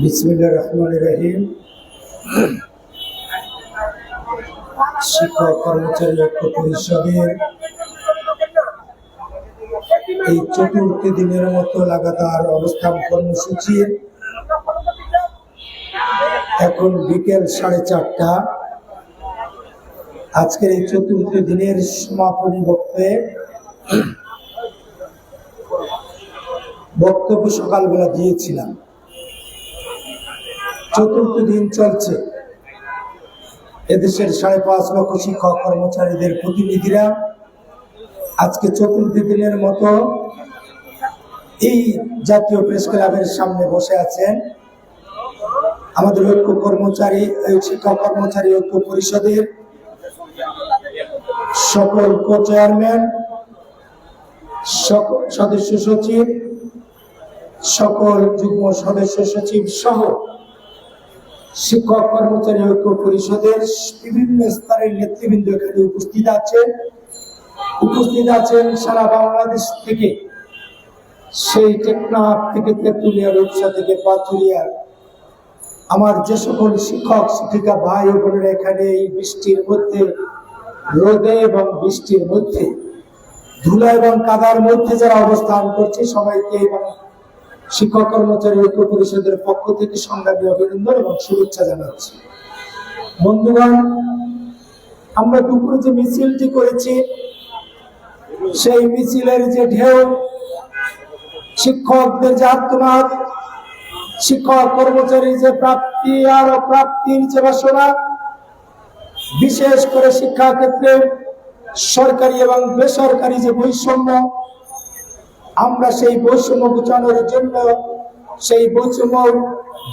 বিসমিল্লা রহমান রহিম। শিক্ষক, কর্মচারী, ঐক্য পরিষদের এই চতুর্থ দিনের মতো লাগাতার অবস্থান কর্মসূচির এখন বিকেল সাড়ে চারটা। আজকের এই চতুর্থ দিনের সমাপনী বক্তব্যে বক্তব্য সকালবেলা দিয়েছিলাম। চতুর্থ দিন চলছে। এদেশের সাড়ে পাঁচ লক্ষ শিক্ষক কর্মচারীদের প্রতিনিধিরা আজকে চতুর্থ দিনের মতো এই জাতীয় প্রেস ক্লাবের সামনে বসে আছেন আমাদের ঐক্য কর্মচারী শিক্ষক কর্মচারী ঐক্য পরিষদের সকল কো চেয়ারম্যান সদস্য সচিব সকল যুগ্ম সদস্য সচিব সহ শিক্ষক কর্মচারী ঐক্য পরিষদের বিভিন্ন স্তরের নেতৃবৃন্দ এখানে উপস্থিত আছেন। উপস্থিত আছেন সারা বাংলাদেশ থেকে সেই টেকনাফ থেকে তেঁতুলিয়া রূপসা থেকে পাথুরিয়া। আমার যে সকল শিক্ষক, শিক্ষিকা ভাই বোনেরা এখানে এই বৃষ্টির মধ্যে, রোদে এবং বৃষ্টির মধ্যে, ধুলা এবং কাদার মধ্যে যারা অবস্থান করছে সবাইকে এবং শিক্ষক কর্মচারী ঐক্য পরিষদের পক্ষ থেকে সংগ্রামী অভিনন্দন এবং শুভেচ্ছা জানাচ্ছি। বন্ধুগণ, আমরা দুপুরে যে মিছিলটি করেছি, সেই মিছিলের যে ঢেউ, শিক্ষকদের যে আত্মনাদ, শিক্ষক কর্মচারী যে প্রাপ্তি আর অপ্রাপ্তির যে বাসনা, বিশেষ করে শিক্ষা ক্ষেত্রে সরকারি এবং বেসরকারি যে বৈষম্য আমরা সেই বৈষম্য ঘুচানোর জন্য, সেই বৈষম্য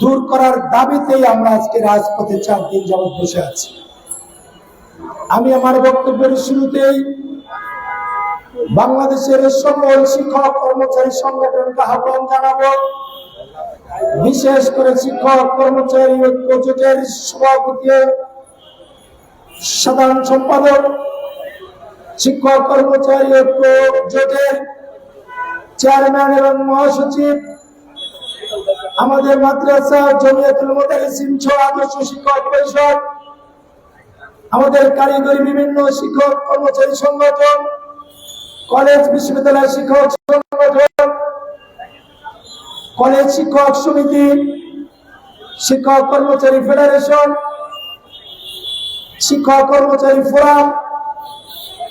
দূর করার দাবিতেই আমরা আজকে রাজপথে চার দিন যাবৎ বসে আছি। আমি আমার বক্তব্যের শুরুতেই বাংলাদেশের সকল শিক্ষক, কর্মচারী সংগঠনকে আহ্বান জানাব। বিশেষ করে শিক্ষক, কর্মচারী ঐক্য জোটের সভাপতি, সাধারণ সম্পাদক, শিক্ষক, কর্মচারী ঐক্য জোটের চেয়ারম্যান এবং মহাসচিব, আমাদের মাদ্রাসা জমিয়াতুল আদর্শ শিক্ষক পরিষদ, আমাদের কারিগরি বিভিন্ন শিক্ষক কর্মচারী সংগঠন, কলেজ বিশ্ববিদ্যালয় শিক্ষক সংগঠন, কলেজ শিক্ষক সমিতি, শিক্ষক কর্মচারী ফেডারেশন, শিক্ষক কর্মচারী ফোরাম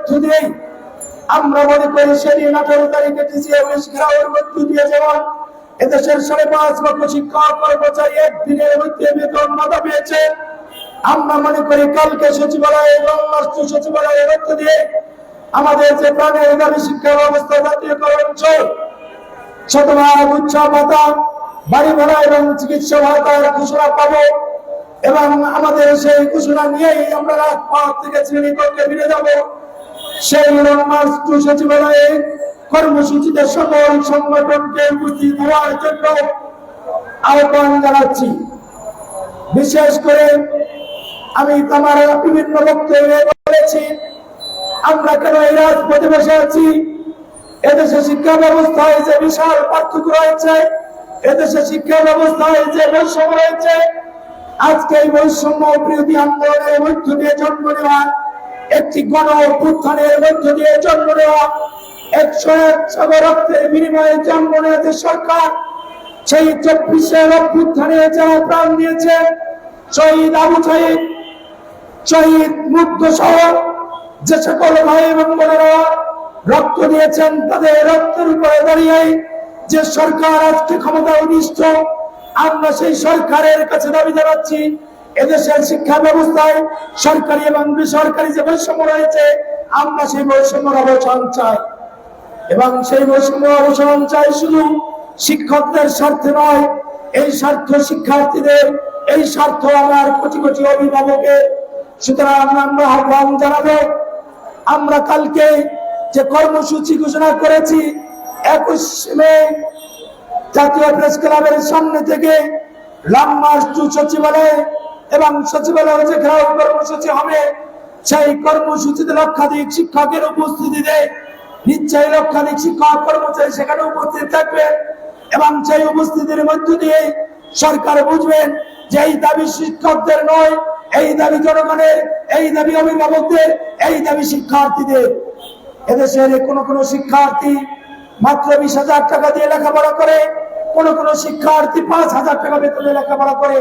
মধ্য দিয়ে আমরা মনে করি সেদিন আঠারো তারিখে টিসিএস ঘেরাওয়ের মধ্য দিয়ে যেমন এদেশের সাড়ে পাঁচ লক্ষ শিক্ষক, কর্মচারী একদিনের মধ্যে বেতন বাধা পেয়েছে। আমরা মনে করি কালকে সচিবালয় এবং রাষ্ট্র সচিবালয়ের মধ্য দিয়ে আমাদের যে প্রাণের দাবি শিক্ষা ব্যবস্থা জাতীয়করণ শতভাগ উৎসাহ ভাতা বাড়ি ভাড়া এবং চিকিৎসা ভাতার ঘোষণা পাবো এবং আমাদের সেই ঘোষণা নিয়েই আমরা রাজপথ থেকে শ্রেণীকক্ষে ফিরে যাব। সেই টু সচিবালয়ে কর্মসূচিতে সকল সংগঠনকে উপস্থিত হওয়ার জন্য আহ্বান জানাচ্ছি। বিশেষ করে আমি আমার বিভিন্ন বক্তব্যে বলেছি, আমরা কেন এই রাজপথে বসে আছি? এদেশে শিক্ষা ব্যবস্থায় যে বিশাল পার্থক্য রয়েছে, এদেশে শিক্ষা ব্যবস্থায় যে বৈষম্য রয়েছে, আজকে এই বৈষম্য বিরোধী আন্দোলনের মধ্য দিয়ে জন্ম নেওয়া একটি গণ অভ্যুত্থানের মধ্য দিয়ে জন্ম নেওয়া, একশো একশো রক্তের বিনিময়ে জন্ম নিয়েছে সরকার, সেই চব্বিশের অভ্যুত্থানে যারা প্রাণ দিয়েছে, শহীদ আবু শহীদ শহীদ মুগ্ধ সহ যে সকল ভাই এবং বোনেরা রক্ত দিয়েছেন, তাদের রক্তের উপরে দাঁড়িয়ে যে সরকার আজকে ক্ষমতা অনিষ্ঠ আমরা সেই সরকারের কাছে দাবি জানাচ্ছি এদেশের শিক্ষা ব্যবস্থায় সরকারি এবং বেসরকারি যে বৈষম্য রয়েছে, আমরা সেই বৈষম্যের অবসান চাই। এবং সেই বৈষম্য অবসান চাই শুধু শিক্ষকদের স্বার্থে নয়, এই স্বার্থ শিক্ষার্থীদের, এই স্বার্থ আমার কোটি কোটি অভিভাবকের সুতরাং আমরা আহ্বান জানাব, আমরা কালকে যে কর্মসূচি ঘোষণা করেছি, একুশ মে জাতীয় প্রেস ক্লাবের সামনে থেকে লং মার্চ টু সচিবালয় এবং সচিবালয়ে যে ঘেরাও কর্মসূচি হবে। সেই কর্মসূচিতে লক্ষাধিক শিক্ষকের উপস্থিতিতে নিশ্চয়ই লক্ষাধিক শিক্ষক কর্মচারী সেখানে উপস্থিত থাকবে এবং সেই উপস্থিতির মধ্য দিয়ে সরকার বুঝবেন যে এই দাবি শিক্ষকদের নয়, এই দাবি জনগণের, এই দাবি অভিভাবকদের, এই দাবি শিক্ষার্থীদের। এদেশের কোন কোন শিক্ষার্থী মাত্র বিশ হাজার টাকা দিয়ে লেখাপড়া করে, কোন কোন শিক্ষার্থী পাঁচ হাজার টাকা বেতনে লেখাপড়া করে।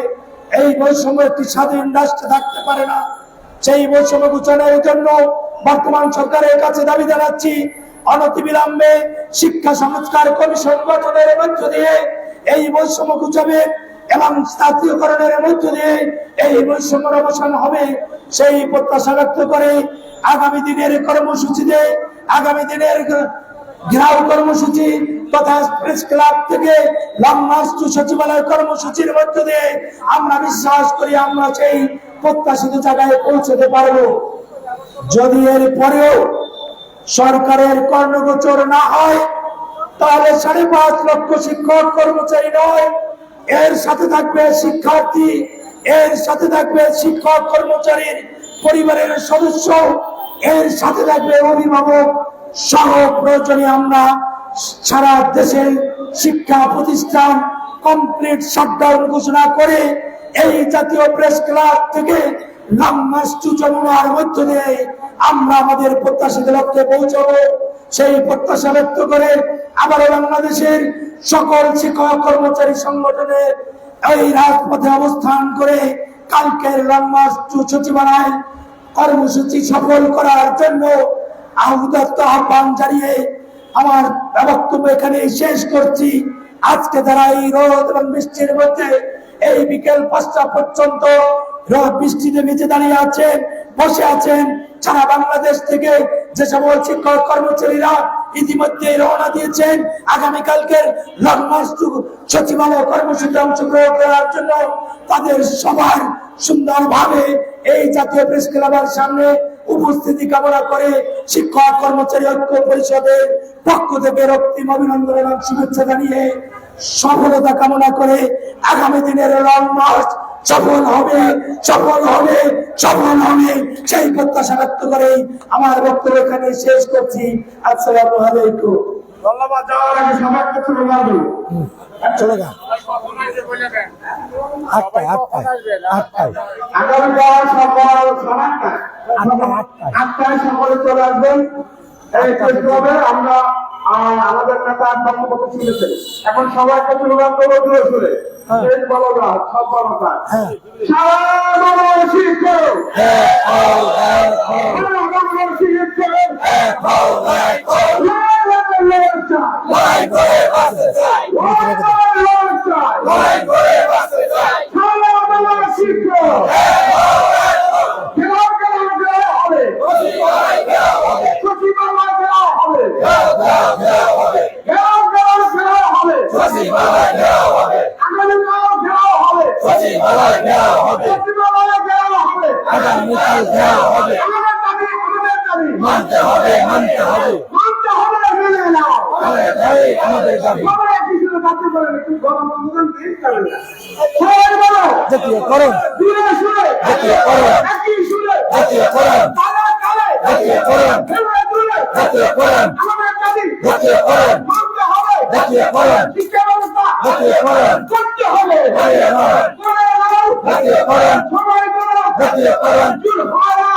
এই বৈষম্য একটি স্বাধীন রাষ্ট্রে থাকতে পারে না। সেই বৈষম্য ঘোষণের জন্য বর্তমান সরকারের কাছে দাবি জানাচ্ছি, অনতিবিলম্বে শিক্ষা সংস্কার কমিশন গঠনের মধ্য দিয়ে এই বৈষম্য ঘুচাবে এবং জাতীয়করণের মধ্য দিয়ে এই বৈষম্যের অবসান হবে। সেই প্রত্যাশা ব্যক্ত করে আগামী দিনের কর্মসূচিতে, আগামী দিনের ঘেরাও কর্মসূচি তথা প্রেস ক্লাব থেকে লং মার্চ টু সচিবালয় কর্মসূচির মধ্য দিয়ে আমরা বিশ্বাস করি আমরা সেই প্রত্যাশিত জায়গায় পৌঁছতে পারব। যদি এর পরেও সরকারের কর্ণগোচর না হয়, তাহলে সাড়ে পাঁচ লক্ষ শিক্ষক কর্মচারী নয়, এর সাথে থাকবে শিক্ষার্থী, এর সাথে থাকবে শিক্ষক কর্মচারীর পরিবারের সদস্য, এর সাথে থাকবে অভিভাবক সহ প্রয়োজনে আমরা সারা দেশের শিক্ষা প্রতিষ্ঠান কমপ্লিট শাটডাউন ঘোষণা করে এই জাতীয় প্রেস ক্লাব থেকে মধ্য দিয়ে আমরা আমাদের প্রত্যাশিত লক্ষ্যে পৌঁছাবো। সেই করে বাংলাদেশের সকল শিক্ষক কর্মচারী সংগঠনের এই রাজপথে অবস্থান করে কর্মসূচি সফল করার জন্য আহুদাত্ত আহ্বান জানিয়ে আমার বক্তব্য এখানে শেষ করছি। আজকে যারা এই রোদ এবং বৃষ্টির মধ্যে এই বিকেল পাঁচটা পর্যন্ত রোদ, বৃষ্টিতে ভিজে দাঁড়িয়ে আছেন, বসে আছেন, সারা বাংলাদেশ থেকে যে সকল শিক্ষক কর্মচারীরা ইতিমধ্যে রওনা দিয়েছেন, আগামীকালকের লং মার্চ টু সচিবালয় কর্মসূচিতে অংশগ্রহণ করার জন্য তাদের সবার সুন্দরভাবে এই জাতীয় প্রেস ক্লাবের সামনে উপস্থিতি কামনা করে শিক্ষক, কর্মচারী, ঐক্য পরিষদের পক্ষ থেকে রক্তিম অভিনন্দন এবং শুভেচ্ছা জানিয়ে সফলতা কামনা করে আগামী দিনের লং মার্চ সফল হবে সফল হবে সফল হবে। সেই প্রত্যাশা ব্যক্ত করে আমার বক্তব্য এখানে শেষ করছি। আসসালামু আলাইকুম। ধন্যবাদ যাওয়ার আগে সবার কাছে বলব চলে যা। আটটায় আটটায় আটটায়। আগামীকাল সকাল আটটায় আটটায়। আটটায় সকলে চলে আসবেন। এই আমরা আমাদের নেতা বক্তব্য শুনেছেন এখন। সবাই কাছে জোরে জোরে এই বলগা সব বলগা হ্যাঁ। সারা বাংলার সারা বাংলার চাই। সারা বাংলার শিক্ষক ঘেরাও হবে। মানতে হবে, নাও। সবাই একই সুরে বাধ্য করেন, একটু গরম আন্দোলন দিয়ে চলে না। সবাই বলো, জাতীয়করণ সুরে সুরে, জাতীয়করণ। একই সুরে, জাতীয়করণ। তালে তালে, জাতীয়করণ। সুরে সুরে, জাতীয়করণ। আমাদের দাবি, জাতীয়করণ। মানতে হবে, জাতীয়করণ। শিক্ষা ব্যবস্থা, জাতীয়করণ। করতে হবে, জাতীয়করণ। করে নাও, জাতীয়করণ। সবাই বলো, জাতীয়করণ। জুল হয় না,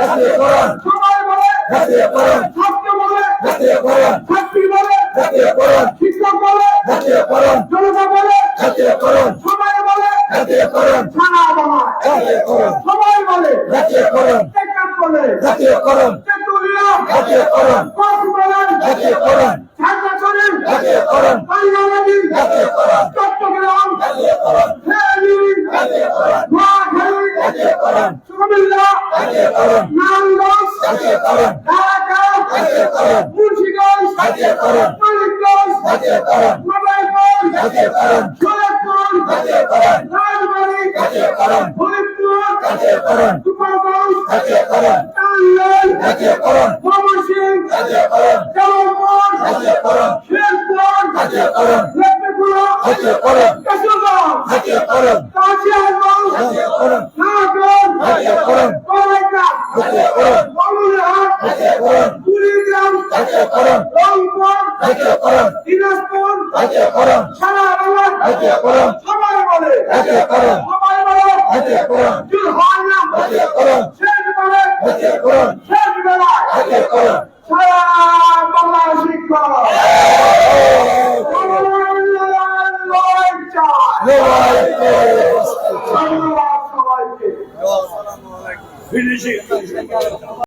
জুড়ে, জাতীয়করণ। সবাই বলে, বলে, বলে, জাতীয়করণ। ছাত্র বলে, জাতীয়করণ। ছাত্রী বলে, জাতীয়করণ। শিক্ষক বলে, জাতীয়করণ। জনতা বলে, জাতীয়করণ। সবাই বলে, জাতীয়করণ। থানা বলা, জাতীয়করণ। সবাই বলে, জাতীয়করণ। চেকআপ বলে, জাতীয়করণ। পেট্রোলিয়াম, জাতীয়করণ। কক্সবাজার, জাতীয়করণ। খাগড়াছড়ি জাতীয় করণ রাঙ্গামাটি জাতীয় জাতীয় করণ নোয়াখালী জাতীয় করণ কুমিল্লা নারায়ণগঞ্জ ঢাকা মুন্সিগঞ্জ মানিকগঞ্জ মোবাইলগঞ্জ করণ রাজবাড়ী ফরিদপুর করণ টাঙ্গাইল ময়মনসিংহ জামালপুর জাতীয় করণ শেরপুর জাতীয় করণ লক্ষ্মীপুর জাতীয় করণ কিশোরগঞ্জ জাতীয় করণ কাশিয়াগঞ্জ জাতীয় করণ নাগর জাতীয় করণ কলাইকাট জাতীয় করণ বামুনহাট জাতীয় করণ কুড়িগ্রাম জাতীয় করণ রংপুর জাতীয় করণ দিনাজপুর জাতীয় করণ সারা বাংলা জাতীয় করণ সবাই বলে জাতীয় করণ সবাই বলে জাতীয় করণ জুল হয় না জাতীয় করণ শেষ বলে জাতীয় করণ শেষ বেলায় জাতীয় করণ সারা বাংলা শিক্ষক ধন্যবাদ সবাইকে।